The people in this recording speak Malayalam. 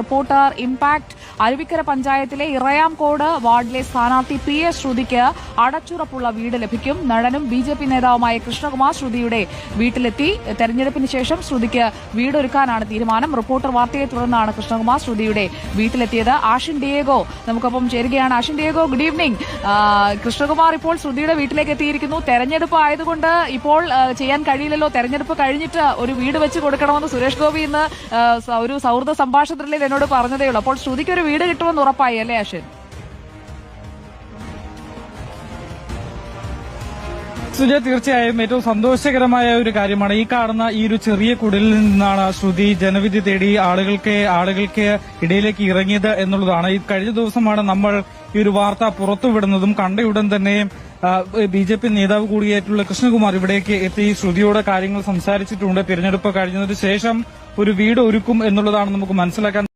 റിപ്പോർട്ടർ ഇംപാക്ട് അരുവിക്കര പഞ്ചായത്തിലെ ഇറയാംകോട് വാർഡിലെ സ്ഥാനാർത്ഥി പി എസ് ശ്രുതിക്ക് അടച്ചുറപ്പുള്ള വീട് ലഭിക്കും. നടനും ബി ജെ പി നേതാവുമായ കൃഷ്ണകുമാർ ശ്രുതിയുടെ വീട്ടിലെത്തി. തെരഞ്ഞെടുപ്പിന് ശേഷം ശ്രുതിക്ക് വീടൊരുക്കാനാണ് തീരുമാനം. റിപ്പോർട്ടർ വാർത്തയെ തുടർന്നാണ് കൃഷ്ണകുമാർ ശ്രുതിയുടെ വീട്ടിലെത്തിയത്. ആഷിൻ ഡിയേഗോ നമുക്കൊപ്പം ചേരുകയാണ്. Ashin Diego good evening Krishnakumar ഇപ്പോൾ ശ്രുതിയുടെ വീട്ടിലേക്ക് എത്തിയിരിക്കുന്നു. തെരഞ്ഞെടുപ്പ് ആയതുകൊണ്ട് ഇപ്പോൾ ചെയ്യാൻ കഴിയില്ലല്ലോ. തെരഞ്ഞെടുപ്പ് കഴിഞ്ഞിട്ട് ഒരു വീട് വെച്ച് കൊടുക്കണമെന്ന് സുരേഷ് ഗോപി ഇന്ന് ഒരു സൗഹൃദ സംഭാഷണത്തിൽ എന്നോട് പറഞ്ഞതേ ഉള്ളൂ. അപ്പോൾ ശ്രുതിക്ക് ഒരു വീട് കിട്ടുമെന്ന് ഉറപ്പായി അല്ലേ അശ്വിൻ? സുജ തീർച്ചയായും ഏറ്റവും സന്തോഷകരമായ ഒരു കാര്യമാണ്. ഈ കാണുന്ന ഈ ഒരു ചെറിയ കുടിലിൽ നിന്നാണ് ശ്രുതി ജനവിധി തേടി ആളുകൾക്ക് ആളുകൾക്ക് ഇടയിലേക്ക് ഇറങ്ങിയത് എന്നുള്ളതാണ്. ഈ കഴിഞ്ഞ ദിവസമാണ് നമ്മൾ ഈ ഒരു വാർത്ത പുറത്തുവിടുന്നതും കണ്ടയുടൻ തന്നെ ബി ജെ പി നേതാവ് കൂടിയായിട്ടുള്ള കൃഷ്ണകുമാർ ഇവിടേക്ക് എത്തി ശ്രുതിയോട് കാര്യങ്ങൾ സംസാരിച്ചിട്ടുണ്ട്. തിരഞ്ഞെടുപ്പ് കഴിഞ്ഞതിന് ശേഷം ഒരു വീട് ഒരുക്കും എന്നുള്ളതാണ് നമുക്ക് മനസ്സിലാക്കാൻ